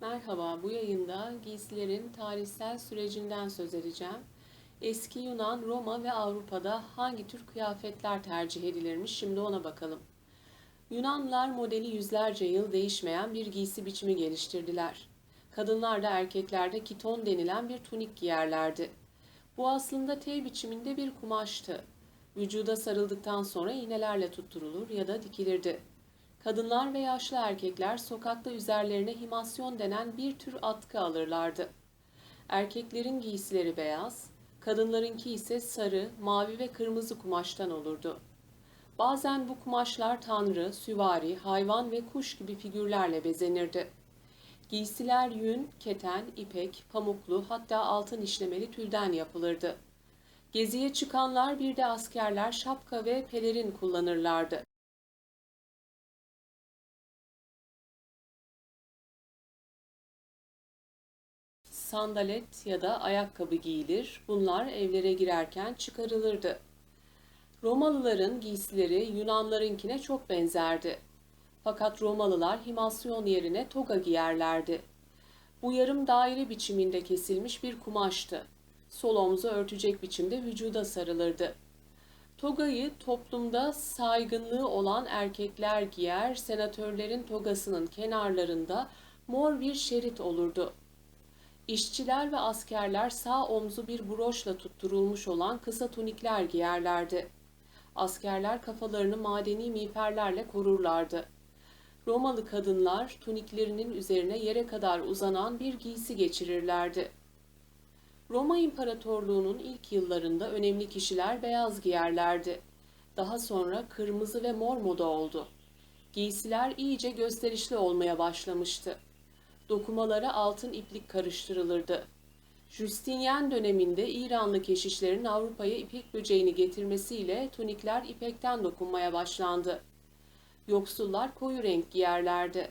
Merhaba, bu yayında giysilerin tarihsel sürecinden söz edeceğim. Eski Yunan, Roma ve Avrupa'da hangi tür kıyafetler tercih edilirmiş şimdi ona bakalım. Yunanlılar modeli yüzlerce yıl değişmeyen bir giysi biçimi geliştirdiler. Kadınlar da erkekler de kiton denilen bir tunik giyerlerdi. Bu aslında T biçiminde bir kumaştı. Vücuda sarıldıktan sonra iğnelerle tutturulur ya da dikilirdi. Kadınlar ve yaşlı erkekler sokakta üzerlerine himasyon denen bir tür atkı alırlardı. Erkeklerin giysileri beyaz, kadınlarınki ise sarı, mavi ve kırmızı kumaştan olurdu. Bazen bu kumaşlar tanrı, süvari, hayvan ve kuş gibi figürlerle bezenirdi. Giysiler yün, keten, ipek, pamuklu hatta altın işlemeli tülden yapılırdı. Geziye çıkanlar bir de askerler şapka ve pelerin kullanırlardı. Sandalet ya da ayakkabı giyilir. Bunlar evlere girerken çıkarılırdı. Romalıların giysileri Yunanlarınkine çok benzerdi. Fakat Romalılar himasyon yerine toga giyerlerdi. Bu yarım daire biçiminde kesilmiş bir kumaştı. Sol omzu örtecek biçimde vücuda sarılırdı. Togayı toplumda saygınlığı olan erkekler giyer, senatörlerin togasının kenarlarında mor bir şerit olurdu. İşçiler ve askerler sağ omzu bir broşla tutturulmuş olan kısa tunikler giyerlerdi. Askerler kafalarını madeni miğferlerle korurlardı. Romalı kadınlar tuniklerinin üzerine yere kadar uzanan bir giysi geçirirlerdi. Roma İmparatorluğu'nun ilk yıllarında önemli kişiler beyaz giyerlerdi. Daha sonra kırmızı ve mor moda oldu. Giysiler iyice gösterişli olmaya başlamıştı dokumalara altın iplik karıştırılırdı. Justinian döneminde İranlı keşişlerin Avrupa'ya ipek böceğini getirmesiyle tunikler ipekten dokunmaya başlandı. Yoksullar koyu renk giyerlerdi.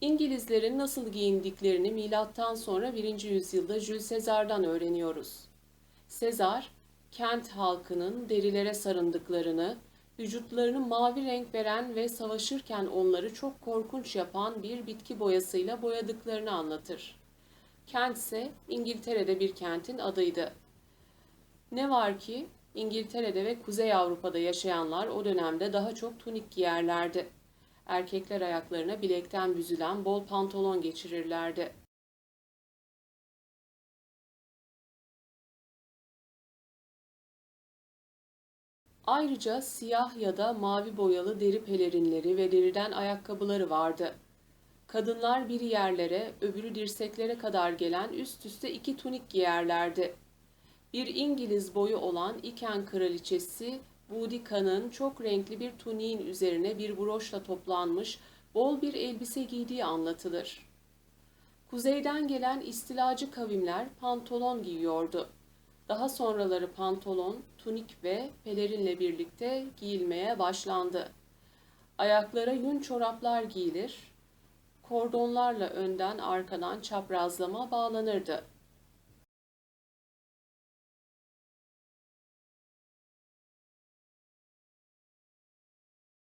İngilizlerin nasıl giyindiklerini milattan sonra 1. yüzyılda Jules Sezar'dan öğreniyoruz. Sezar, kent halkının derilere sarındıklarını, vücutlarını mavi renk veren ve savaşırken onları çok korkunç yapan bir bitki boyasıyla boyadıklarını anlatır. Kent ise İngiltere'de bir kentin adıydı. Ne var ki İngiltere'de ve Kuzey Avrupa'da yaşayanlar o dönemde daha çok tunik giyerlerdi. Erkekler ayaklarına bilekten büzülen bol pantolon geçirirlerdi. Ayrıca siyah ya da mavi boyalı deri pelerinleri ve deriden ayakkabıları vardı. Kadınlar bir yerlere, öbürü dirseklere kadar gelen üst üste iki tunik giyerlerdi. Bir İngiliz boyu olan İken kraliçesi Boudica'nın çok renkli bir tuniğin üzerine bir broşla toplanmış bol bir elbise giydiği anlatılır. Kuzeyden gelen istilacı kavimler pantolon giyiyordu. Daha sonraları pantolon, tunik ve pelerinle birlikte giyilmeye başlandı. Ayaklara yün çoraplar giyilir, kordonlarla önden arkadan çaprazlama bağlanırdı.